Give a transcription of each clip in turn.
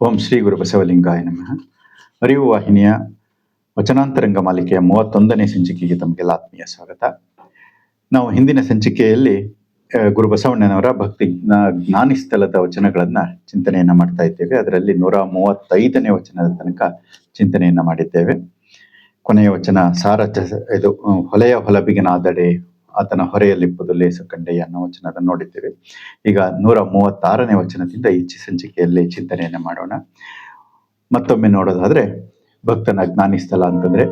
ಓಂ ಶ್ರೀ ಗುರು ಬಸವಲಿಂಗಾಯ ನಮಃ. ಅರಿವು ವಾಹಿನಿಯ ವಚನಾಂತರಂಗ ಮಾಲಿಕೆಯ ಮೂವತ್ತೊಂದನೇ ಸಂಚಿಕೆಗೆ ತಮಗೆಲ್ಲ ಆತ್ಮೀಯ ಸ್ವಾಗತ. ನಾವು ಹಿಂದಿನ ಸಂಚಿಕೆಯಲ್ಲಿ ಗುರು ಬಸವಣ್ಣನವರ ಭಕ್ತಿ ಜ್ಞಾ- ಜ್ಞಾನಿ ಸ್ಥಳದ ವಚನಗಳನ್ನ ಚಿಂತನೆಯನ್ನ ಮಾಡ್ತಾ ಇದ್ದೇವೆ. ಅದರಲ್ಲಿ ನೂರ ಮೂವತ್ತೈದನೇ ವಚನದ ತನಕ ಚಿಂತನೆಯನ್ನ ಮಾಡಿದ್ದೇವೆ. ಕೊನೆಯ ವಚನ ಸಾರ ಇದು ಹೊಲೆಯ ಹೊಲಬಿಗನಾದಡೆ ಆತನ ಹೊರೆಯಲ್ಲಿಪ್ಪದು ಲೇಸು ಕಂಡೆಯ ಅನ್ನೋ ವಚನದ ನೋಡಿದ್ದೇವೆ. ಈಗ ನೂರ ಮೂವತ್ತಾರನೇ ವಚನದಿಂದ ಈ ಸಂಚಿಕೆಯಲ್ಲಿ ಚಿಂತನೆಯನ್ನು ಮಾಡೋಣ. ಮತ್ತೊಮ್ಮೆ ನೋಡೋದಾದ್ರೆ, ಭಕ್ತನ ಜ್ಞಾನಿ ಸ್ಥಳ ಅಂತಂದ್ರೆ,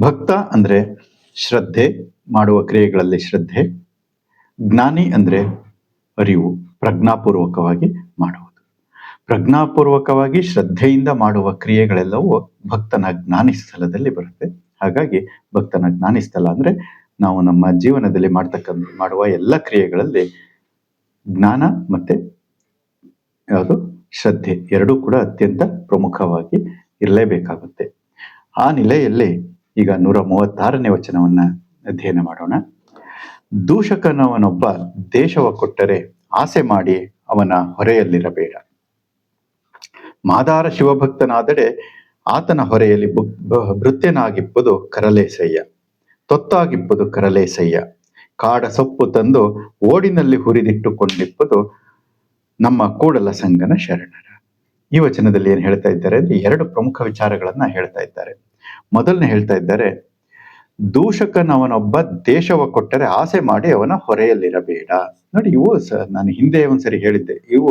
ಭಕ್ತ ಅಂದ್ರೆ ಶ್ರದ್ಧೆ ಮಾಡುವ ಕ್ರಿಯೆಗಳಲ್ಲಿ ಶ್ರದ್ಧೆ, ಜ್ಞಾನಿ ಅಂದ್ರೆ ಅರಿವು, ಪ್ರಜ್ಞಾಪೂರ್ವಕವಾಗಿ ಮಾಡುವುದು. ಪ್ರಜ್ಞಾಪೂರ್ವಕವಾಗಿ ಶ್ರದ್ಧೆಯಿಂದ ಮಾಡುವ ಕ್ರಿಯೆಗಳೆಲ್ಲವೂ ಭಕ್ತನ ಜ್ಞಾನಿ ಸ್ಥಳದಲ್ಲಿ ಬರುತ್ತೆ. ಹಾಗಾಗಿ ಭಕ್ತನ ಜ್ಞಾನಿ ಸ್ಥಳ ಅಂದ್ರೆ ನಾವು ನಮ್ಮ ಜೀವನದಲ್ಲಿ ಮಾಡ್ತಕ್ಕಂಥ ಮಾಡುವ ಎಲ್ಲ ಕ್ರಿಯೆಗಳಲ್ಲಿ ಜ್ಞಾನ ಮತ್ತೆ ಯಾವುದು ಶ್ರದ್ಧೆ ಎರಡೂ ಕೂಡ ಅತ್ಯಂತ ಪ್ರಮುಖವಾಗಿ ಇರಲೇಬೇಕಾಗುತ್ತೆ. ಆ ನೆಲೆಯಲ್ಲಿ ಈಗ ನೂರ ಮೂವತ್ತಾರನೇ ವಚನವನ್ನ ಅಧ್ಯಯನ ಮಾಡೋಣ. ದೂಷಕನವನೊಬ್ಬ ದೇಶವ ಕೊಟ್ಟರೆ ಆಸೆ ಮಾಡಿ ಅವನ ಹೊರೆಯಲ್ಲಿರಬೇಡ. ಮಾದಾರ ಶಿವಭಕ್ತನಾದಡೆ ಆತನ ಹೊರೆಯಲ್ಲಿ ಭೃತ್ಯನಾಗಿಪ್ಪುದು ಕರಲೇಸಯ್ಯ. ತೊತ್ತಾಗಿಪ್ಪುದು ಕರಲೇಸಯ್ಯ. ಕಾಡ ಸೊಪ್ಪು ತಂದು ಓಡಿನಲ್ಲಿ ಹುರಿದಿಟ್ಟುಕೊಂಡಿಪ್ಪುದು ನಮ್ಮ ಕೂಡಲ ಸಂಗನ ಶರಣರ. ಈ ವಚನದಲ್ಲಿ ಏನ್ ಹೇಳ್ತಾ ಇದ್ದಾರೆ ಅಂದ್ರೆ ಎರಡು ಪ್ರಮುಖ ವಿಚಾರಗಳನ್ನ ಹೇಳ್ತಾ ಇದ್ದಾರೆ. ಮೊದಲನೇ ಹೇಳ್ತಾ ಇದ್ದಾರೆ, ದೂಷಕನವನೊಬ್ಬ ದೇಶವ ಕೊಟ್ಟರೆ ಆಸೆ ಮಾಡಿ ಅವನ ಹೊರೆಯಲ್ಲಿರಬೇಡ. ನೋಡಿ, ಇವು ನಾನು ಹಿಂದೆ ಒಂದ್ಸರಿ ಹೇಳಿದ್ದೆ, ಇವು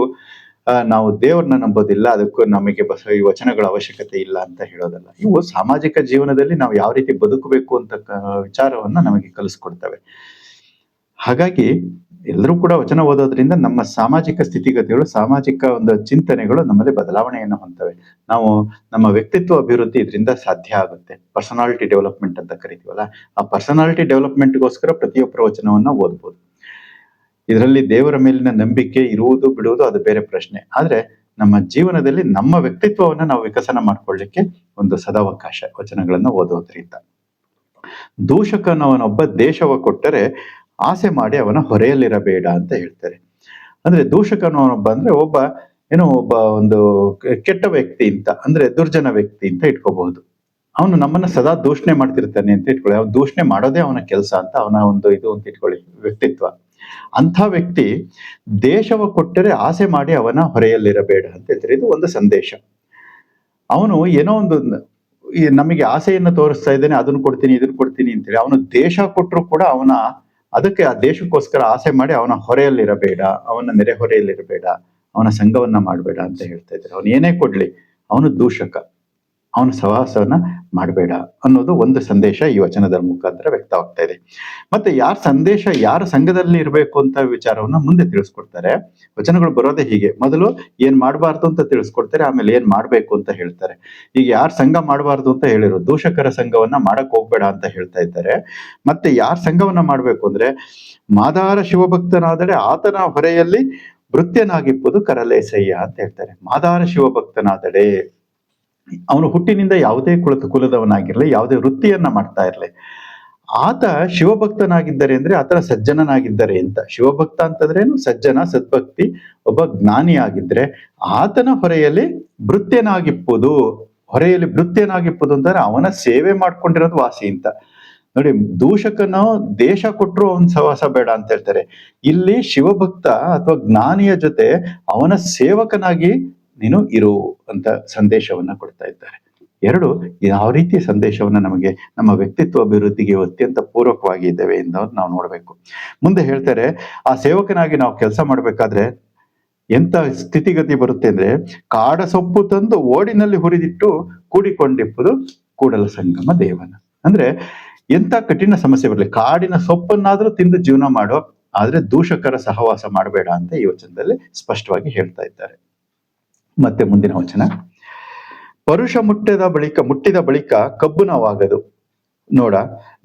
ನಾವು ದೇವರನ್ನ ನಂಬೋದಿಲ್ಲ, ಅದಕ್ಕೂ ನಮಗೆ ಬಸ, ಈ ವಚನಗಳ ಅವಶ್ಯಕತೆ ಇಲ್ಲ ಅಂತ ಹೇಳೋದಲ್ಲ. ಇವು ಸಾಮಾಜಿಕ ಜೀವನದಲ್ಲಿ ನಾವು ಯಾವ ರೀತಿ ಬದುಕಬೇಕು ಅಂತ ವಿಚಾರವನ್ನ ನಮಗೆ ಕಲಿಸ್ಕೊಡ್ತವೆ. ಹಾಗಾಗಿ ಎಲ್ಲರೂ ಕೂಡ ವಚನ ಓದೋದ್ರಿಂದ ನಮ್ಮ ಸಾಮಾಜಿಕ ಸ್ಥಿತಿಗತಿಗಳು, ಸಾಮಾಜಿಕ ಒಂದು ಚಿಂತನೆಗಳು ನಮ್ಮಲ್ಲಿ ಬದಲಾವಣೆಯನ್ನು ಹೊಂದ್ತವೆ. ನಾವು ನಮ್ಮ ವ್ಯಕ್ತಿತ್ವ ಅಭಿವೃದ್ಧಿ ಇದರಿಂದ ಸಾಧ್ಯ ಆಗುತ್ತೆ. ಪರ್ಸನಾಲಿಟಿ ಡೆವಲಪ್ಮೆಂಟ್ ಅಂತ ಕರಿತೀವಲ್ಲ, ಆ ಪರ್ಸನಾಲಿಟಿ ಡೆವಲಪ್ಮೆಂಟ್ಗೋಸ್ಕರ ಪ್ರತಿಯೊಬ್ಬರ ವಚನವನ್ನ ಓದ್ಬೋದು. ಇದರಲ್ಲಿ ದೇವರ ಮೇಲಿನ ನಂಬಿಕೆ ಇರುವುದು ಬಿಡುವುದು ಅದು ಬೇರೆ ಪ್ರಶ್ನೆ. ಆದ್ರೆ ನಮ್ಮ ಜೀವನದಲ್ಲಿ ನಮ್ಮ ವ್ಯಕ್ತಿತ್ವವನ್ನ ನಾವು ವಿಕಸನ ಮಾಡ್ಕೊಳ್ಳಿಕ್ಕೆ ಒಂದು ಸದಾವಕಾಶ ವಚನಗಳನ್ನು ಓದೋದ್ರಿಂದ. ದೂಷಕನವನೊಬ್ಬ ದೇಶವ ಕೊಟ್ಟರೆ ಆಸೆ ಮಾಡಿ ಅವನ ಹೊರೆಯಲ್ಲಿರಬೇಡ ಅಂತ ಹೇಳ್ತಾರೆ. ಅಂದ್ರೆ ದೂಷಕನವನೊಬ್ಬ ಅಂದ್ರೆ ಒಬ್ಬ ಏನೋ ಒಬ್ಬ ಒಂದು ಕೆಟ್ಟ ವ್ಯಕ್ತಿ ಅಂತ, ಅಂದ್ರೆ ದುರ್ಜನ ವ್ಯಕ್ತಿ ಅಂತ ಇಟ್ಕೋಬಹುದು. ಅವನು ನಮ್ಮನ್ನ ಸದಾ ದೂಷಣೆ ಮಾಡ್ತಿರ್ತಾನೆ ಅಂತ ಇಟ್ಕೊಳ್ಳಿ. ಅವ್ನು ದೂಷಣೆ ಮಾಡೋದೇ ಅವನ ಕೆಲಸ ಅಂತ ಅವನ ಒಂದು ಇದು ಅಂತ ಇಟ್ಕೊಳ್ಳಿ ವ್ಯಕ್ತಿತ್ವ. ಅಂಥ ವ್ಯಕ್ತಿ ದೇಶವ ಕೊಟ್ಟರೆ ಆಸೆ ಮಾಡಿ ಅವನ ಹೊರೆಯಲ್ಲಿರಬೇಡ ಅಂತ ಹೇಳ್ತಾರೆ. ಇದು ಒಂದು ಸಂದೇಶ. ಅವನು ಏನೋ ಒಂದು ನಮಗೆ ಆಸೆಯನ್ನು ತೋರಿಸ್ತಾ ಇದ್ದಾನೆ, ಅದನ್ನ ಕೊಡ್ತೀನಿ, ಇದನ್ನ ಕೊಡ್ತೀನಿ ಅಂತೇಳಿ ಅವನು ದೇಶ ಕೊಟ್ಟರು ಕೂಡ ಅವನ ಅದಕ್ಕೆ ಆ ದೇಶಕ್ಕೋಸ್ಕರ ಆಸೆ ಮಾಡಿ ಅವನ ಹೊರೆಯಲ್ಲಿರಬೇಡ, ಅವನ ನೆರೆಹೊರೆಯಲ್ಲಿರಬೇಡ, ಅವನ ಸಂಘವನ್ನ ಮಾಡಬೇಡ ಅಂತ ಹೇಳ್ತಾ ಇದ್ದಾರೆ. ಅವನು ಏನೇ ಕೊಡ್ಲಿ, ಅವನು ದೂಷಕ. ಅವನ ಸಹವಾಸವನ್ನ ಮಾಡಬೇಡ ಅನ್ನೋದು ಒಂದು ಸಂದೇಶ ಈ ವಚನದ ಮುಖಾಂತರ ವ್ಯಕ್ತವಾಗ್ತಾ ಇದೆ. ಮತ್ತೆ ಯಾರ ಸಂದೇಶ ಯಾರ ಸಂಘದಲ್ಲಿ ಇರಬೇಕು ಅಂತ ವಿಚಾರವನ್ನ ಮುಂದೆ ತಿಳಿಸ್ಕೊಡ್ತಾರೆ. ವಚನಗಳು ಬರೋದೇ ಹೀಗೆ. ಮೊದಲು ಏನ್ ಮಾಡಬಾರ್ದು ಅಂತ ತಿಳಿಸ್ಕೊಡ್ತಾರೆ, ಆಮೇಲೆ ಏನ್ ಮಾಡ್ಬೇಕು ಅಂತ ಹೇಳ್ತಾರೆ. ಈಗ ಯಾರ ಸಂಘ ಮಾಡಬಾರ್ದು ಅಂತ ಹೇಳಿರೋ ದೂಷಕರ ಸಂಘವನ್ನ ಮಾಡಕ್ ಹೋಗ್ಬೇಡ ಅಂತ ಹೇಳ್ತಾ ಇದ್ದಾರೆ. ಮತ್ತೆ ಯಾರ ಸಂಘವನ್ನ ಮಾಡ್ಬೇಕು ಅಂದ್ರೆ ಮಾದಾರ ಶಿವಭಕ್ತನಾದರೆ ಆತನ ಹೊರೆಯಲ್ಲಿ ಭೃತ್ಯನಾಗಿಪ್ಪುದು ಕರಲೇಸಯ್ಯ ಅಂತ ಹೇಳ್ತಾರೆ. ಮಾದಾರ ಶಿವಭಕ್ತನಾದಡೆ ಅವನು ಹುಟ್ಟಿನಿಂದ ಯಾವುದೇ ಕುಲತ ಕುಲದವನಾಗಿರ್ಲಿ, ಯಾವುದೇ ವೃತ್ತಿಯನ್ನ ಮಾಡ್ತಾ ಇರ್ಲಿ. ಆತ ಶಿವಭಕ್ತನಾಗಿದ್ದರೆ ಅಂದ್ರೆ ಆತನ ಸಜ್ಜನನಾಗಿದ್ದರೆ ಅಂತ ಶಿವಭಕ್ತ ಅಂತಂದ್ರೇನು? ಸಜ್ಜನ, ಸದ್ಭಕ್ತಿ, ಒಬ್ಬ ಜ್ಞಾನಿ ಆಗಿದ್ರೆ ಆತನ ಹೊರೆಯಲ್ಲಿ ಭೃತ್ಯನಾಗಿಪ್ಪುದು ಹೊರೆಯಲ್ಲಿ ಭೃತ್ಯನಾಗಿಪ್ಪುದು ಅಂತಂದ್ರೆ ಅವನ ಸೇವೆ ಮಾಡ್ಕೊಂಡಿರೋದು ವಾಸಿ ಅಂತ. ನೋಡಿ, ದೂಷಕನೋ, ದೇಶ ಕೊಟ್ಟರು ಅವನ ಸವಾಸ ಬೇಡ ಅಂತ ಹೇಳ್ತಾರೆ. ಇಲ್ಲಿ ಶಿವಭಕ್ತ ಅಥವಾ ಜ್ಞಾನಿಯ ಜೊತೆ ಅವನ ಸೇವಕನಾಗಿ ನೀನು ಇರು ಅಂತ ಸಂದೇಶವನ್ನ ಕೊಡ್ತಾ ಇದ್ದಾರೆ. ಎರಡು, ಯಾವ ರೀತಿ ಸಂದೇಶವನ್ನ ನಮಗೆ ನಮ್ಮ ವ್ಯಕ್ತಿತ್ವ ಅಭಿವೃದ್ಧಿಗೆ ಅತ್ಯಂತ ಪೂರಕವಾಗಿ ಇದ್ದೇವೆ ಎಂದು ನಾವು ನೋಡ್ಬೇಕು. ಮುಂದೆ ಹೇಳ್ತಾರೆ, ಆ ಸೇವಕನಾಗಿ ನಾವು ಕೆಲಸ ಮಾಡ್ಬೇಕಾದ್ರೆ ಎಂತ ಸ್ಥಿತಿಗತಿ ಬರುತ್ತೆ ಅಂದ್ರೆ ಕಾಡ ಸೊಪ್ಪು ತಂದು ಓಡಿನಲ್ಲಿ ಹುರಿದಿಟ್ಟು ಕೂಡಿಕೊಂಡಿಪ್ಪುದು ಕೂಡಲ ಸಂಗಮ ದೇವನ. ಅಂದ್ರೆ ಎಂತ ಕಠಿಣ ಸಮಸ್ಯೆ ಬರಲಿ, ಕಾಡಿನ ಸೊಪ್ಪನ್ನಾದ್ರೂ ತಿಂದು ಜೀವನ ಮಾಡೋ, ಆದ್ರೆ ದೂಷಕರ ಸಹವಾಸ ಮಾಡಬೇಡ ಅಂತ ಈ ವಚನದಲ್ಲಿ ಸ್ಪಷ್ಟವಾಗಿ ಹೇಳ್ತಾ ಇದ್ದಾರೆ. ಮತ್ತೆ ಮುಂದಿನ ವಚನ. ಪರುಷ ಮುಟ್ಟಿದ ಬಳಿಕ ಮುಟ್ಟಿದ ಬಳಿಕ ಕಬ್ಬುನವಾಗದು ನೋಡ,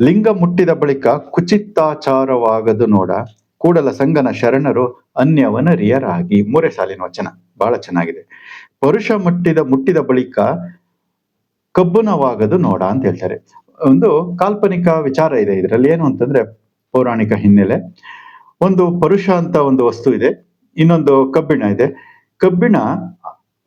ಲಿಂಗ ಮುಟ್ಟಿದ ಬಳಿಕ ಕುಚಿತ್ತಾಚಾರವಾಗದು ನೋಡ. ಕೂಡಲ ಸಂಗನ ಶರಣರು ಅನ್ಯವನ ರಿಯರಾಗಿ ಮೂರೇ ಸಾಲಿನ ವಚನ. ಬಹಳ ಚೆನ್ನಾಗಿದೆ. ಪರುಷ ಮುಟ್ಟಿದ ಮುಟ್ಟಿದ ಬಳಿಕ ಕಬ್ಬುನವಾಗದು ನೋಡ ಅಂತ ಹೇಳ್ತಾರೆ. ಒಂದು ಕಾಲ್ಪನಿಕ ವಿಚಾರ ಇದೆ ಇದರಲ್ಲಿ. ಏನು ಅಂತಂದ್ರೆ, ಪೌರಾಣಿಕ ಹಿನ್ನೆಲೆ. ಒಂದು ಪರುಷ ಅಂತ ಒಂದು ವಸ್ತು ಇದೆ. ಇನ್ನೊಂದು ಕಬ್ಬಿಣ ಇದೆ. ಕಬ್ಬಿಣ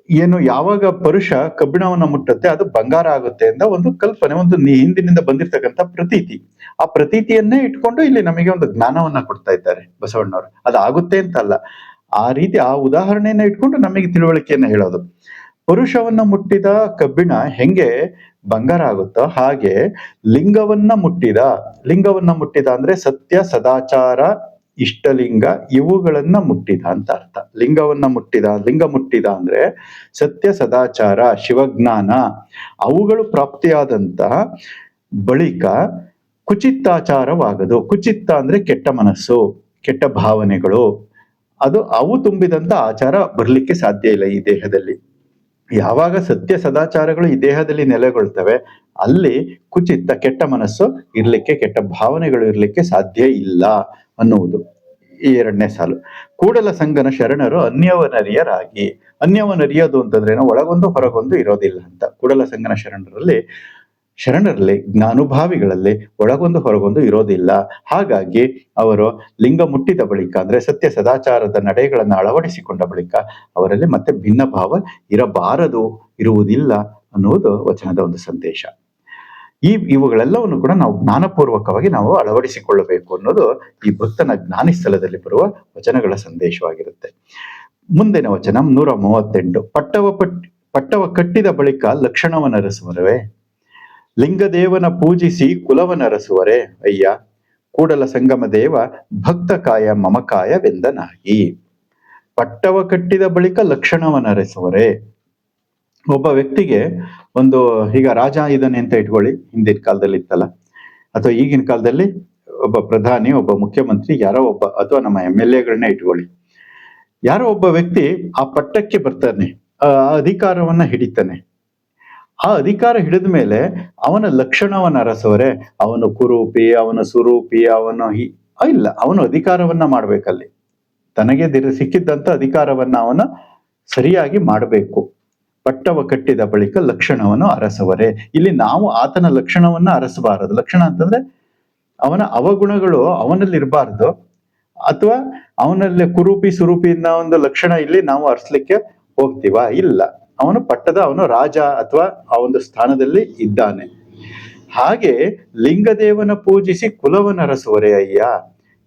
ಏನು ಯಾವಾಗ ಪರುಷ ಕಬ್ಬಿಣವನ್ನ ಮುಟ್ಟುತ್ತೆ ಅದು ಬಂಗಾರ ಆಗುತ್ತೆ ಅಂತ ಒಂದು ಕಲ್ಪನೆ, ಒಂದು ಹಿಂದಿನಿಂದ ಬಂದಿರತಕ್ಕಂತ ಪ್ರತೀತಿ. ಆ ಪ್ರತೀತಿಯನ್ನೇ ಇಟ್ಕೊಂಡು ಇಲ್ಲಿ ನಮಗೆ ಒಂದು ಜ್ಞಾನವನ್ನ ಕೊಡ್ತಾ ಇದ್ದಾರೆ ಬಸವಣ್ಣವರು. ಅದು ಆಗುತ್ತೆ ಅಂತ ಅಲ್ಲ ಆ ರೀತಿ, ಆ ಉದಾಹರಣೆಯನ್ನ ಇಟ್ಕೊಂಡು ನಮಗೆ ತಿಳುವಳಿಕೆಯನ್ನ ಹೇಳೋದು. ಪುರುಷವನ್ನ ಮುಟ್ಟಿದ ಕಬ್ಬಿಣ ಹೆಂಗೆ ಬಂಗಾರ ಆಗುತ್ತೋ ಹಾಗೆ ಲಿಂಗವನ್ನ ಮುಟ್ಟಿದ ಲಿಂಗವನ್ನ ಮುಟ್ಟಿದ ಅಂದ್ರೆ ಸತ್ಯ, ಸದಾಚಾರ ಇಷ್ಟಲಿಂಗ ಇವುಗಳನ್ನ ಮುಟ್ಟಿದ ಅಂತ ಅರ್ಥ. ಲಿಂಗವನ್ನ ಮುಟ್ಟಿದ, ಲಿಂಗ ಮುಟ್ಟಿದ ಅಂದ್ರೆ ಸತ್ಯ, ಸದಾಚಾರ, ಶಿವಜ್ಞಾನ ಅವುಗಳು ಪ್ರಾಪ್ತಿಯಾದಂತ ಬಳಿಕ ಕುಚಿತ್ತಾಚಾರವಾಗದು. ಕುಚಿತ್ತ ಅಂದ್ರೆ ಕೆಟ್ಟ ಮನಸ್ಸು, ಕೆಟ್ಟ ಭಾವನೆಗಳು. ಅದು ಅವು ತುಂಬಿದಂತ ಆಚಾರ ಬರ್ಲಿಕ್ಕೆ ಸಾಧ್ಯ ಇಲ್ಲ ಈ ದೇಹದಲ್ಲಿ. ಯಾವಾಗ ಸತ್ಯ, ಸದಾಚಾರಗಳು ಈ ದೇಹದಲ್ಲಿ ನೆಲೆಗೊಳ್ತವೆ, ಅಲ್ಲಿ ಕುಚಿತ್ತ, ಕೆಟ್ಟ ಮನಸ್ಸು ಇರ್ಲಿಕ್ಕೆ, ಕೆಟ್ಟ ಭಾವನೆಗಳು ಇರಲಿಕ್ಕೆ ಸಾಧ್ಯ ಇಲ್ಲ. ಅನ್ನುವುದು ಈ ಎರಡನೇ ಸಾಲು. ಕೂಡಲ ಸಂಗನ ಶರಣರು ಅನ್ಯವನರಿಯರಾಗಿ, ಅನ್ಯವನರಿಯೋದು ಅಂತಂದ್ರೆ ಒಳಗೊಂದು ಹೊರಗೊಂದು ಇರೋದಿಲ್ಲ ಅಂತ. ಕೂಡಲ ಸಂಗನ ಶರಣರಲ್ಲಿ ಶರಣರಲ್ಲಿ, ಜ್ಞಾನುಭಾವಿಗಳಲ್ಲಿ ಒಳಗೊಂದು ಹೊರಗೊಂದು ಇರೋದಿಲ್ಲ. ಹಾಗಾಗಿ ಅವರು ಲಿಂಗ ಮುಟ್ಟಿದ ಬಳಿಕ ಅಂದ್ರೆ ಸತ್ಯ ಸದಾಚಾರದ ನಡೆಗಳನ್ನು ಅಳವಡಿಸಿಕೊಂಡ ಬಳಿಕ ಅವರಲ್ಲಿ ಮತ್ತೆ ಭಿನ್ನ ಭಾವ ಇರಬಾರದು, ಇರುವುದಿಲ್ಲ ಅನ್ನುವುದು ವಚನದ ಒಂದು ಸಂದೇಶ. ಈ ಇವುಗಳೆಲ್ಲವನ್ನು ಕೂಡ ನಾವು ಜ್ಞಾನಪೂರ್ವಕವಾಗಿ ನಾವು ಅಳವಡಿಸಿಕೊಳ್ಳಬೇಕು ಅನ್ನೋದು ಈ ಭಕ್ತನ ಜ್ಞಾನಿ ಸ್ಥಳದಲ್ಲಿ ಬರುವ ವಚನಗಳ ಸಂದೇಶವಾಗಿರುತ್ತೆ. ಮುಂದಿನ ವಚನ ನೂರ ಮೂವತ್ತೆಂಟು. ಪಟ್ಟವ ಪಟ್, ಪಟ್ಟವ ಕಟ್ಟಿದ ಬಳಿಕ ಲಕ್ಷಣವನ್ನರಸುವರವೇ ಲಿಂಗದೇವನ ಪೂಜಿಸಿ ಕುಲವನರಸುವರೆ ಅಯ್ಯ, ಕೂಡಲ ಸಂಗಮ ದೇವ ಭಕ್ತ ಕಾಯ ಮಮಕಾಯವೆಂದನಾಗಿ ಪಟ್ಟವ ಕಟ್ಟಿದ ಬಳಿಕ ಲಕ್ಷಣವನರಸುವರೆ ಒಬ್ಬ ವ್ಯಕ್ತಿಗೆ ಒಂದು ಈಗ ರಾಜ ಇದ್ದಾನೆ ಅಂತ ಇಟ್ಕೊಳ್ಳಿ, ಹಿಂದಿನ ಕಾಲದಲ್ಲಿ ಇತ್ತಲ್ಲ. ಅಥವಾ ಈಗಿನ ಕಾಲದಲ್ಲಿ ಒಬ್ಬ ಪ್ರಧಾನಿ, ಒಬ್ಬ ಮುಖ್ಯಮಂತ್ರಿ, ಯಾರೋ ಒಬ್ಬ, ಅಥವಾ ನಮ್ಮ ಎಂ ಎಲ್ ಎಗಳನ್ನೇ ಇಟ್ಕೊಳ್ಳಿ. ಯಾರೋ ಒಬ್ಬ ವ್ಯಕ್ತಿ ಆ ಪಟ್ಟಕ್ಕೆ ಬರ್ತಾನೆ, ಆ ಅಧಿಕಾರವನ್ನ ಹಿಡಿತಾನೆ. ಆ ಅಧಿಕಾರ ಹಿಡಿದ ಮೇಲೆ ಅವನ ಲಕ್ಷಣವನ್ನ ಅರಸವರೆ, ಅವನು ಕುರೂಪಿ, ಅವನು ಸುರೂಪಿ, ಅವನು ಇಲ್ಲ, ಅವನು ಅಧಿಕಾರವನ್ನ ಮಾಡ್ಬೇಕಲ್ಲಿ. ತನಗೆ ಸಿಕ್ಕಿದ್ದಂತ ಅಧಿಕಾರವನ್ನ ಅವನ ಸರಿಯಾಗಿ ಮಾಡಬೇಕು. ಪಟ್ಟವ ಕಟ್ಟಿದ ಬಳಿಕ ಲಕ್ಷಣವನ್ನು ಅರಸವರೆ. ಇಲ್ಲಿ ನಾವು ಆತನ ಲಕ್ಷಣವನ್ನ ಅರಸಬಾರದು. ಲಕ್ಷಣ ಅಂತಂದ್ರೆ ಅವನ ಅವಗುಣಗಳು ಅವನಲ್ಲಿ ಇರಬಾರ್ದು ಅಥವಾ ಅವನಲ್ಲಿ ಕುರೂಪಿ ಸುರೂಪಿ ಅನ್ನೋ ಒಂದು ಲಕ್ಷಣ ಇಲ್ಲಿ ನಾವು ಅರ್ಸ್ಲಿಕ್ಕೆ ಹೋಗ್ತೀವಾ? ಇಲ್ಲ. ಅವನು ಪಟ್ಟದ, ಅವನು ರಾಜ ಅಥವಾ ಆ ಒಂದು ಸ್ಥಾನದಲ್ಲಿ ಇದ್ದಾನೆ. ಹಾಗೆ ಲಿಂಗದೇವನ ಪೂಜಿಸಿ ಕುಲವನ ಅರಸುವರೆ ಅಯ್ಯ.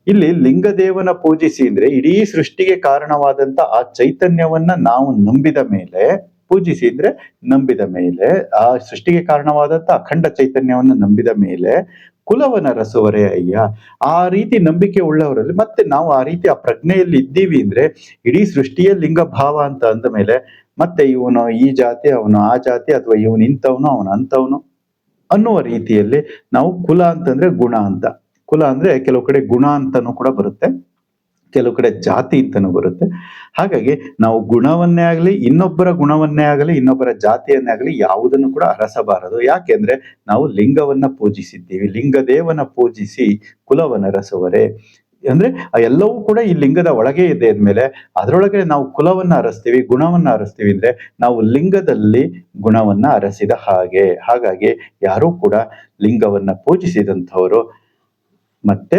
ಇಲ್ಲಿ ಲಿಂಗದೇವನ ಪೂಜಿಸಿ ಅಂದ್ರೆ ಇಡೀ ಸೃಷ್ಟಿಗೆ ಕಾರಣವಾದಂತ ಆ ಚೈತನ್ಯವನ್ನ ನಾವು ನಂಬಿದ ಮೇಲೆ ಪೂಜಿಸಿ ಅಂದ್ರೆ ನಂಬಿದ ಮೇಲೆ, ಆ ಸೃಷ್ಟಿಗೆ ಕಾರಣವಾದಂತ ಅಖಂಡ ಚೈತನ್ಯವನ್ನ ನಂಬಿದ ಮೇಲೆ ಕುಲವನ ರಸವರೇ ಅಯ್ಯ. ಆ ರೀತಿ ನಂಬಿಕೆ ಉಳ್ಳವರಲ್ಲಿ ಮತ್ತೆ ನಾವು ಆ ರೀತಿ ಆ ಪ್ರಜ್ಞೆಯಲ್ಲಿ ಇದ್ದೀವಿ ಅಂದ್ರೆ ಇಡೀ ಸೃಷ್ಟಿಯ ಲಿಂಗ ಭಾವ ಅಂತ ಅಂದ ಮೇಲೆ ಮತ್ತೆ ಇವನು ಈ ಜಾತಿ, ಅವನು ಆ ಜಾತಿ ಅಥವಾ ಇವನು ಇಂಥವನು, ಅವನು ಅಂಥವನು ಅನ್ನುವ ರೀತಿಯಲ್ಲಿ ನಾವು ಕುಲ ಅಂತಂದ್ರೆ ಗುಣ ಅಂತ. ಕುಲ ಅಂದ್ರೆ ಕೆಲವು ಕಡೆ ಗುಣ ಅಂತಾನೂ ಕೂಡ ಬರುತ್ತೆ. ಕೆಲವು ಕಡೆ ಜಾತಿ ಅಂತಾನೂ ಬರುತ್ತೆ. ಹಾಗಾಗಿ ನಾವು ಗುಣವನ್ನೇ ಆಗಲಿ, ಇನ್ನೊಬ್ಬರ ಗುಣವನ್ನೇ ಆಗಲಿ, ಇನ್ನೊಬ್ಬರ ಜಾತಿಯನ್ನೇ ಆಗಲಿ ಯಾವುದನ್ನು ಕೂಡ ಅರಸಬಾರದು ಯಾಕೆಂದ್ರೆ ನಾವು ಲಿಂಗವನ್ನ ಪೂಜಿಸಿದ್ದೀವಿ. ಲಿಂಗದೇವನ ಪೂಜಿಸಿ ಕುಲವನ್ನ ಅರಸುವರೆ ಅಂದ್ರೆ ಎಲ್ಲವೂ ಕೂಡ ಈ ಲಿಂಗದ ಒಳಗೆ ಇದೆ ಅಂದ್ಮೇಲೆ ಅದರೊಳಗೆ ನಾವು ಕುಲವನ್ನ ಅರಸ್ತೀವಿ ಗುಣವನ್ನ ಅರಸ್ತೀವಿ ಅಂದ್ರೆ ನಾವು ಲಿಂಗದಲ್ಲಿ ಗುಣವನ್ನ ಅರಸಿದ ಹಾಗೆ. ಹಾಗಾಗಿ ಯಾರೂ ಕೂಡ ಲಿಂಗವನ್ನ ಪೂಜಿಸಿದಂಥವರು ಮತ್ತೆ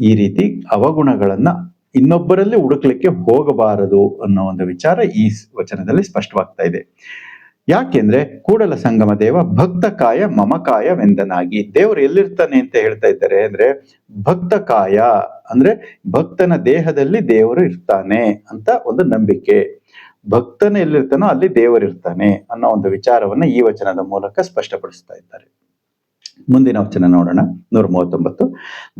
ಈ ರೀತಿ ಅವಗುಣಗಳನ್ನ ಇನ್ನೊಬ್ಬರಲ್ಲಿ ಹುಡುಕ್ಲಿಕ್ಕೆ ಹೋಗಬಾರದು ಅನ್ನೋ ಒಂದು ವಿಚಾರ ಈ ವಚನದಲ್ಲಿ ಸ್ಪಷ್ಟವಾಗ್ತಾ ಇದೆ. ಯಾಕೆಂದ್ರೆ ಕೂಡಲ ಸಂಗಮ ದೇವ ಭಕ್ತಕಾಯ ಮಮಕಾಯವೆಂದನಾಗಿ ದೇವರು ಎಲ್ಲಿರ್ತಾನೆ ಅಂತ ಹೇಳ್ತಾ ಇದ್ದಾರೆ ಅಂದ್ರೆ ಭಕ್ತ ಕಾಯ ಅಂದ್ರೆ ಭಕ್ತನ ದೇಹದಲ್ಲಿ ದೇವರು ಇರ್ತಾನೆ ಅಂತ ಒಂದು ನಂಬಿಕೆ. ಭಕ್ತನ ಎಲ್ಲಿರ್ತಾನೋ ಅಲ್ಲಿ ದೇವರಿರ್ತಾನೆ ಅನ್ನೋ ಒಂದು ವಿಚಾರವನ್ನ ಈ ವಚನದ ಮೂಲಕ ಸ್ಪಷ್ಟಪಡಿಸ್ತಾ ಇದ್ದಾರೆ. ಮುಂದಿನ ವಚನ ನೋಡೋಣ. ನೂರ ಮೂವತ್ತೊಂಬತ್ತು.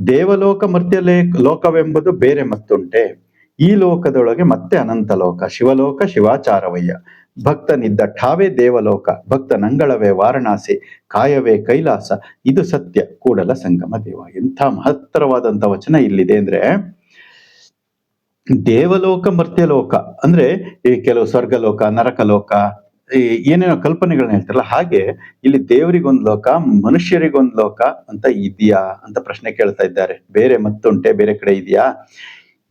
ದೇವಲೋಕ ಮರ್ತ್ಯ ಲೋಕವೆಂಬುದು ಬೇರೆ ಮತ್ತುಂಟೆ. ಈ ಲೋಕದೊಳಗೆ ಮತ್ತೆ ಅನಂತ ಲೋಕ, ಶಿವಲೋಕ, ಶಿವಾಚಾರವಯ್ಯ. ಭಕ್ತನಿದ್ದ ಠಾವೇ ದೇವಲೋಕ ಭಕ್ತ ನಂಗಳವೇ ವಾರಣಾಸಿ, ಕಾಯವೇ ಕೈಲಾಸ. ಇದು ಸತ್ಯ, ಕೂಡಲ ಸಂಗಮ ದೇವ. ಎಂಥ ಮಹತ್ತರವಾದಂಥ ವಚನ ಇಲ್ಲಿದೆ ಅಂದ್ರೆ, ದೇವಲೋಕ ಮರ್ತ್ಯಲೋಕ ಅಂದ್ರೆ, ಈ ಕೆಲವು ಸ್ವರ್ಗಲೋಕ, ನರಕಲೋಕ ಏನೇನೋ ಕಲ್ಪನೆಗಳನ್ನ ಹೇಳ್ತಾರಲ್ಲ, ಹಾಗೆ ಇಲ್ಲಿ ದೇವರಿಗೊಂದು ಲೋಕ, ಮನುಷ್ಯರಿಗೊಂದು ಲೋಕ ಅಂತ ಇದೆಯಾ ಅಂತ ಪ್ರಶ್ನೆ ಕೇಳ್ತಾ ಇದ್ದಾರೆ. ಬೇರೆ ಮತ್ತುಂಟೆ, ಬೇರೆ ಕಡೆ ಇದೆಯಾ?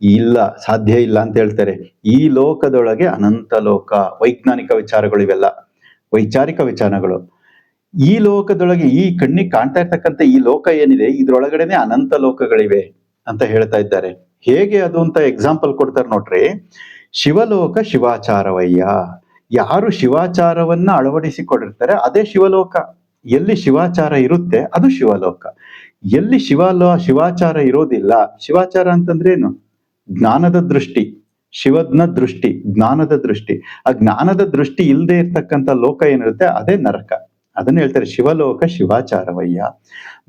ಇಲ್ಲ, ಸಾಧ್ಯ ಇಲ್ಲ ಅಂತ ಹೇಳ್ತಾರೆ. ಈ ಲೋಕದೊಳಗೆ ಅನಂತ ಲೋಕ, ವೈಜ್ಞಾನಿಕ ವಿಚಾರಗಳು ಇವೆಲ್ಲ, ವೈಚಾರಿಕ ವಿಚಾರಗಳು. ಈ ಲೋಕದೊಳಗೆ ಈ ಕಣ್ಣಿಗೆ ಕಾಣ್ತಾ ಇರ್ತಕ್ಕಂಥ ಈ ಲೋಕ ಏನಿದೆ, ಇದ್ರೊಳಗಡೆನೆ ಅನಂತ ಲೋಕಗಳಿವೆ ಅಂತ ಹೇಳ್ತಾ ಇದ್ದಾರೆ. ಹೇಗೆ ಅದು ಅಂತ ಎಕ್ಸಾಂಪಲ್ ಕೊಡ್ತಾರೆ ನೋಡ್ರಿ. ಶಿವಲೋಕ ಶಿವಾಚಾರವಯ್ಯ. ಯಾರು ಶಿವಾಚಾರವನ್ನ ಅಳವಡಿಸಿಕೊಂಡಿರ್ತಾರೆ, ಅದೇ ಶಿವಲೋಕ. ಎಲ್ಲಿ ಶಿವಾಚಾರ ಇರುತ್ತೆ, ಅದು ಶಿವಲೋಕ. ಎಲ್ಲಿ ಶಿವಲೋ, ಶಿವಾಚಾರ ಇರೋದಿಲ್ಲ, ಶಿವಾಚಾರ ಅಂತಂದ್ರೆ ಏನು? ಜ್ಞಾನದ ದೃಷ್ಟಿ, ಶಿವಜ್ಞ ದೃಷ್ಟಿ, ಜ್ಞಾನದ ದೃಷ್ಟಿ. ಆ ಜ್ಞಾನದ ದೃಷ್ಟಿ ಇಲ್ಲದೆ ಇರ್ತಕ್ಕಂಥ ಲೋಕ ಏನಿರುತ್ತೆ, ಅದೇ ನರಕ. ಅದನ್ನ ಹೇಳ್ತಾರೆ ಶಿವಲೋಕ ಶಿವಾಚಾರವಯ್ಯ.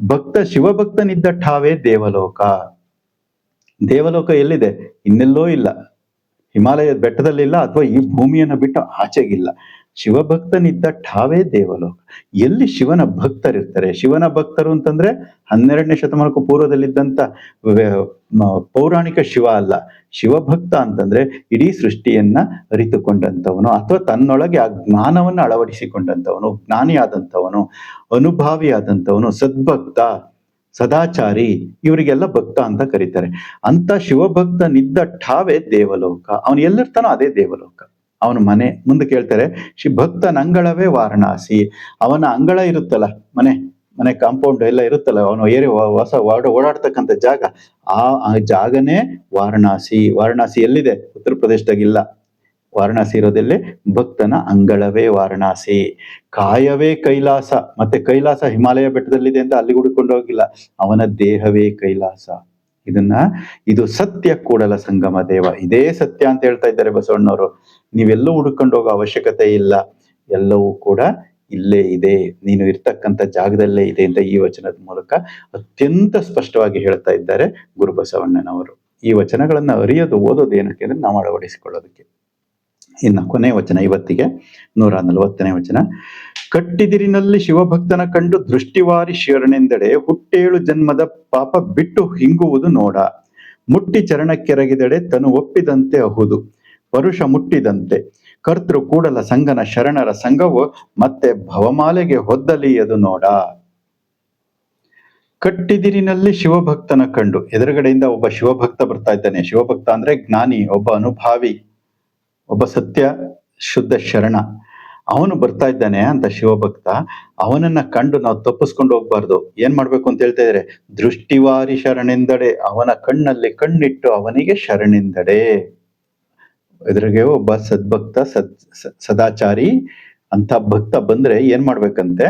ಭಕ್ತ, ಶಿವಭಕ್ತನಿದ್ದ ಠಾವೇ ದೇವಲೋಕ. ದೇವಲೋಕ ಎಲ್ಲಿದೆ? ಇನ್ನೆಲ್ಲೋ ಇಲ್ಲ. ಹಿಮಾಲಯದ ಬೆಟ್ಟದಲ್ಲಿಲ್ಲ ಅಥವಾ ಈ ಭೂಮಿಯನ್ನು ಬಿಟ್ಟು ಆಚೆಗಿಲ್ಲ. ಶಿವಭಕ್ತನಿದ್ದ ಠಾವೇ ದೇವಲೋಕ. ಎಲ್ಲಿ ಶಿವನ ಭಕ್ತರಿರ್ತಾರೆ? ಶಿವನ ಭಕ್ತರು ಅಂತಂದ್ರೆ ಹನ್ನೆರಡನೇ ಶತಮಾನಕ್ಕೂ ಪೂರ್ವದಲ್ಲಿದ್ದಂತ ವ್ಯ- ಪೌರಾಣಿಕ ಶಿವ ಅಲ್ಲ. ಶಿವಭಕ್ತ ಅಂತಂದ್ರೆ ಇಡೀ ಸೃಷ್ಟಿಯನ್ನ ಅರಿತುಕೊಂಡಂಥವನು ಅಥವಾ ತನ್ನೊಳಗೆ ಆ ಜ್ಞಾನವನ್ನು ಅಳವಡಿಸಿಕೊಂಡಂಥವನು, ಜ್ಞಾನಿಯಾದಂಥವನು, ಅನುಭಾವಿಯಾದಂಥವನು, ಸದ್ಭಕ್ತ. ಸದಾಚಾರಿ ಇವರಿಗೆಲ್ಲ ಭಕ್ತ ಅಂತ ಕರೀತಾರೆ. ಅಂತ ಶಿವಭಕ್ತನಿದ್ದ ಠಾವೇ ದೇವಲೋಕ. ಅವನು ಎಲ್ಲಿರ್ತಾನೋ ಅದೇ ದೇವಲೋಕ. ಅವನ ಮನೆ ಮುಂದೆ ಕೇಳ್ತಾರೆ ಶಿ ಭಕ್ತನ ಅಂಗಳವೇ ವಾರಣಾಸಿ. ಅವನ ಅಂಗಳ ಇರುತ್ತಲ್ಲ, ಮನೆ ಮನೆ ಕಾಂಪೌಂಡ್ ಎಲ್ಲ ಇರುತ್ತಲ್ಲ, ಅವನು ಏರಿ ಹೊಸ ಓಡ ಓಡಾಡ್ತಕ್ಕಂಥ ಜಾಗ, ಆ ಆ ಜಾಗನೇ ವಾರಣಾಸಿ. ವಾರಣಾಸಿ ಎಲ್ಲಿದೆ ಉತ್ತರ ಪ್ರದೇಶದಾಗಿಲ್ಲ. ವಾರಣಾಸಿ ಇರೋದೆಲ್ಲೇ? ಭಕ್ತನ ಅಂಗಳವೇ ವಾರಣಾಸಿ. ಕಾಯವೇ ಕೈಲಾಸ. ಮತ್ತೆ ಕೈಲಾಸ ಹಿಮಾಲಯ ಬೆಟ್ಟದಲ್ಲಿದೆ ಅಂತ ಅಲ್ಲಿ ಹುಡುಕೊಂಡು ಹೋಗಿಲ್ಲ. ಅವನ ದೇಹವೇ ಕೈಲಾಸ. ಇದನ್ನ, ಇದು ಸತ್ಯ ಕೂಡಲ ಸಂಗಮ ದೇವ. ಇದೇ ಸತ್ಯ ಅಂತ ಹೇಳ್ತಾ ಇದ್ದಾರೆ ಬಸವಣ್ಣವರು. ನೀವೆಲ್ಲೂ ಹುಡುಕೊಂಡು ಹೋಗೋ ಅವಶ್ಯಕತೆ ಇಲ್ಲ. ಎಲ್ಲವೂ ಕೂಡ ಇಲ್ಲೇ ಇದೆ. ನೀನು ಇರ್ತಕ್ಕಂಥ ಜಾಗದಲ್ಲೇ ಇದೆ ಅಂತ ಈ ವಚನದ ಮೂಲಕ ಅತ್ಯಂತ ಸ್ಪಷ್ಟವಾಗಿ ಹೇಳ್ತಾ ಇದ್ದಾರೆ ಗುರು ಬಸವಣ್ಣನವರು. ಈ ವಚನಗಳನ್ನ ಅರಿಯೋದು, ಓದೋದು ಏನಕ್ಕೆ ಅಂದ್ರೆ ನಾವು ಅಳವಡಿಸಿಕೊಳ್ಳೋದಕ್ಕೆ. ಇನ್ನು ಕೊನೆ ವಚನ ಇವತ್ತಿಗೆ ನೂರ ನಲವತ್ತನೇ ವಚನ. ಕಟ್ಟಿದಿರಿನಲ್ಲಿ ಶಿವಭಕ್ತನ ಕಂಡು ದೃಷ್ಟಿವಾರಿ ಶರಣೆಂದೆಡೆ ಹುಟ್ಟೇಳು ಜನ್ಮದ ಪಾಪ ಬಿಟ್ಟು ಹಿಂಗುವುದು ನೋಡ. ಮುಟ್ಟಿ ಚರಣಕ್ಕೆರಗಿದೆಡೆ ತನು ಒಪ್ಪಿದಂತೆ ಅಹುದು. ಪರುಷ ಮುಟ್ಟಿದಂತೆ. ಕರ್ತೃ ಕೂಡಲ ಸಂಗನ ಶರಣರ ಸಂಘವು ಮತ್ತೆ ಭವಮಾಲೆಗೆ ಹೊದ್ದಲಿಯದು ನೋಡ. ಕಟ್ಟಿದಿರಿನಲ್ಲಿ ಶಿವಭಕ್ತನ ಕಂಡು. ಎದುರುಗಡೆಯಿಂದ ಒಬ್ಬ ಶಿವಭಕ್ತ ಬರ್ತಾ ಇದ್ದಾನೆ. ಶಿವಭಕ್ತ ಅಂದ್ರೆ ಜ್ಞಾನಿ, ಒಬ್ಬ ಅನುಭಾವಿ. ಒಬ್ಬ ಸತ್ಯ ಶುದ್ಧ ಶರಣ. ಅವನು ಬರ್ತಾ ಇದ್ದಾನೆ ಅಂತ ಶಿವಭಕ್ತ. ಅವನನ್ನ ಕಂಡು ನಾವು ತಪ್ಪಿಸ್ಕೊಂಡು ಹೋಗ್ಬಾರ್ದು. ಏನ್ ಮಾಡ್ಬೇಕು ಅಂತ ಹೇಳ್ತಾ ಇದಾರೆ? ದೃಷ್ಟಿವಾರಿ ಶರಣೆಂದಡೆ. ಅವನ ಕಣ್ಣಲ್ಲಿ ಕಣ್ಣಿಟ್ಟು ಅವನಿಗೆ ಶರಣೆಂದಡೆ. ಇದ್ರಿಗೆ ಒಬ್ಬ ಸದ್ಭಕ್ತ, ಸದ್ ಸದಾಚಾರಿ ಅಂತ ಭಕ್ತ ಬಂದ್ರೆ ಏನ್ ಮಾಡ್ಬೇಕಂತೆ?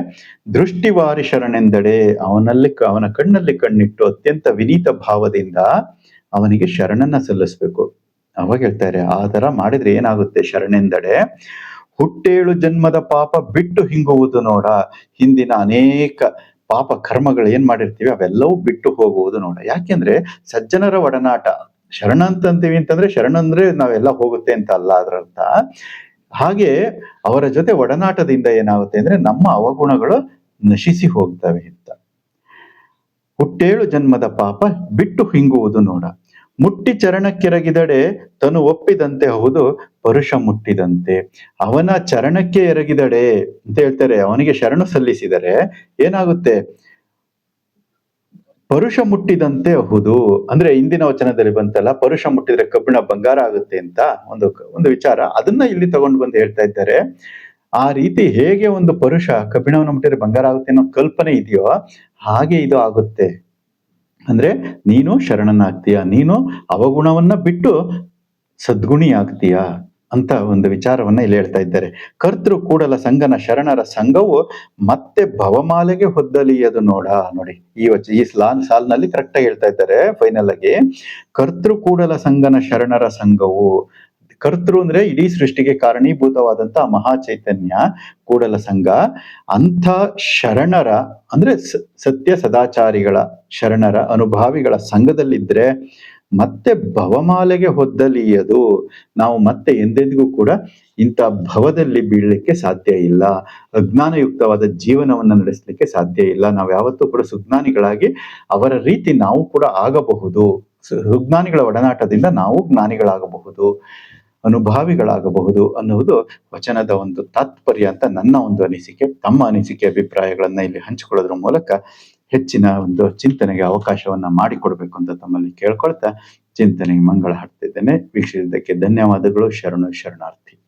ದೃಷ್ಟಿವಾರಿ ಶರಣೆಂದಡೆ. ಅವನಲ್ಲಿ ಅವನ ಕಣ್ಣಲ್ಲಿ ಕಣ್ಣಿಟ್ಟು ಅತ್ಯಂತ ವಿನೀತ ಭಾವದಿಂದ ಅವನಿಗೆ ಶರಣನ್ನ ಸಲ್ಲಿಸ್ಬೇಕು. ಅವಾಗ ಹೇಳ್ತಾರೆ, ಆ ತರ ಮಾಡಿದ್ರೆ ಏನಾಗುತ್ತೆ ಶರಣೆಂದಡೆ? ಹುಟ್ಟೇಳು ಜನ್ಮದ ಪಾಪ ಬಿಟ್ಟು ಹಿಂಗುವುದು ನೋಡ. ಹಿಂದಿನ ಅನೇಕ ಪಾಪ ಕರ್ಮಗಳು ಏನ್ ಮಾಡಿರ್ತೀವಿ, ಅವೆಲ್ಲವೂ ಬಿಟ್ಟು ಹೋಗುವುದು ನೋಡ. ಯಾಕೆಂದ್ರೆ ಸಜ್ಜನರ ಒಡನಾಟ. ಶರಣ ಅಂತಂತೀವಿ ಅಂತಂದ್ರೆ ಶರಣ ಅಂದ್ರೆ ನಾವೆಲ್ಲ ಹೋಗುತ್ತೆ ಅಂತ ಅಲ್ಲ ಅದ್ರಂತ ಹಾಗೆ ಅವರ ಜೊತೆ ಒಡನಾಟದಿಂದ ಏನಾಗುತ್ತೆ ಅಂದ್ರೆ ನಮ್ಮ ಅವಗುಣಗಳು ನಶಿಸಿ ಹೋಗ್ತವೆ ಅಂತ. ಹುಟ್ಟೇಳು ಜನ್ಮದ ಪಾಪ ಬಿಟ್ಟು ಹಿಂಗುವುದು ನೋಡ. ಮುಟ್ಟಿ ಚರಣಕ್ಕೆರಗಿದಡೆ ತನು ಒಪ್ಪಿದಂತೆ ಹೌದು, ಪರುಷ ಮುಟ್ಟಿದಂತೆ. ಅವನ ಚರಣಕ್ಕೆ ಎರಗಿದಡೆ ಅಂತ ಹೇಳ್ತಾರೆ, ಅವನಿಗೆ ಶರಣು ಸಲ್ಲಿಸಿದರೆ ಏನಾಗುತ್ತೆ? ಪರುಷ ಮುಟ್ಟಿದಂತೆ ಹೌದು. ಅಂದ್ರೆ ಇಂದಿನ ವಚನದಲ್ಲಿ ಬಂತಲ್ಲ, ಪರುಷ ಮುಟ್ಟಿದ್ರೆ ಕಬ್ಬಿಣ ಬಂಗಾರ ಆಗುತ್ತೆ ಅಂತ ಒಂದು ಒಂದು ವಿಚಾರ. ಅದನ್ನ ಇಲ್ಲಿ ತಗೊಂಡು ಬಂದು ಹೇಳ್ತಾ ಇದ್ದಾರೆ. ಆ ರೀತಿ ಹೇಗೆ ಒಂದು ಪರುಷ ಕಬ್ಬಿಣವನ್ನು ಮುಟ್ಟಿದ್ರೆ ಬಂಗಾರ ಆಗುತ್ತೆ ಅನ್ನೋ ಕಲ್ಪನೆ ಇದೆಯೋ ಹಾಗೆ ಇದು ಆಗುತ್ತೆ. ಅಂದ್ರೆ ನೀನು ಶರಣನಾಗ್ತೀಯ ನೀನು ಅವಗುಣವನ್ನ ಬಿಟ್ಟು ಸದ್ಗುಣಿ ಆಗ್ತೀಯಾ ಅಂತ ಒಂದು ವಿಚಾರವನ್ನ ಇಲ್ಲಿ ಹೇಳ್ತಾ ಇದ್ದಾರೆ. ಕರ್ತೃ ಕೂಡಲ ಸಂಗನ ಶರಣರ ಸಂಘವು ಮತ್ತೆ ಭವಮಾಲೆಗೆ ಹೊದ್ದಲಿಯದು ನೋಡ. ನೋಡಿ, ಈ ಈ ಸ್ಲಾನ್ ಸಾಲ್ನಲ್ಲಿ ಕರೆಕ್ಟ್ ಆಗಿ ಹೇಳ್ತಾ ಇದ್ದಾರೆ ಫೈನಲ್ ಆಗಿ. ಕರ್ತೃ ಕೂಡಲ ಸಂಗನ ಶರಣರ ಸಂಘವು ಕರ್ತೃ ಅಂದ್ರೆ ಇಡೀ ಸೃಷ್ಟಿಗೆ ಕಾರಣೀಭೂತವಾದಂತಹ ಮಹಾ ಚೈತನ್ಯ, ಕೂಡಲ ಸಂಘ, ಅಂಥ ಶರಣರ ಅಂದ್ರೆ ಸತ್ಯ ಸದಾಚಾರಿಗಳ ಶರಣರ ಅನುಭಾವಿಗಳ ಸಂಘದಲ್ಲಿದ್ರೆ ಮತ್ತೆ ಭವಮಾಲೆಗೆ ಹೊದ್ದಲಿಯದು ನಾವು ಮತ್ತೆ ಎಂದೆಂದಿಗೂ ಕೂಡ ಇಂಥ ಭವದಲ್ಲಿ ಬೀಳಲಿಕ್ಕೆ ಸಾಧ್ಯ ಇಲ್ಲ. ಅಜ್ಞಾನಯುಕ್ತವಾದ ಜೀವನವನ್ನು ನಡೆಸಲಿಕ್ಕೆ ಸಾಧ್ಯ ಇಲ್ಲ. ನಾವು ಯಾವತ್ತೂ ಕೂಡ ಸುಜ್ಞಾನಿಗಳಾಗಿ ಅವರ ರೀತಿ ನಾವು ಕೂಡ ಆಗಬಹುದು. ಸುಜ್ಞಾನಿಗಳ ಒಡನಾಟದಿಂದ ನಾವು ಜ್ಞಾನಿಗಳಾಗಬಹುದು. ಅನುಭಾವಿಗಳಾಗಬಹುದು ಅನ್ನುವುದು ವಚನದ ಒಂದು ತಾತ್ಪರ್ಯ ಅಂತ ನನ್ನ ಒಂದು ಅನಿಸಿಕೆ. ತಮ್ಮ ಅನಿಸಿಕೆ, ಅಭಿಪ್ರಾಯಗಳನ್ನ ಇಲ್ಲಿ ಹಂಚಿಕೊಳ್ಳೋದ್ರ ಮೂಲಕ ಹೆಚ್ಚಿನ ಒಂದು ಚಿಂತನೆಗೆ ಅವಕಾಶವನ್ನ ಮಾಡಿಕೊಡ್ಬೇಕು ಅಂತ ತಮ್ಮಲ್ಲಿ ಕೇಳ್ಕೊಳ್ತಾ ಚಿಂತನೆಗೆ ಮಂಗಳ ಹಾಡ್ತಿದ್ದೇನೆ ವೀಕ್ಷಿಸಿದ್ದಕ್ಕೆ ಧನ್ಯವಾದಗಳು. ಶರಣು ಶರಣಾರ್ಥಿ.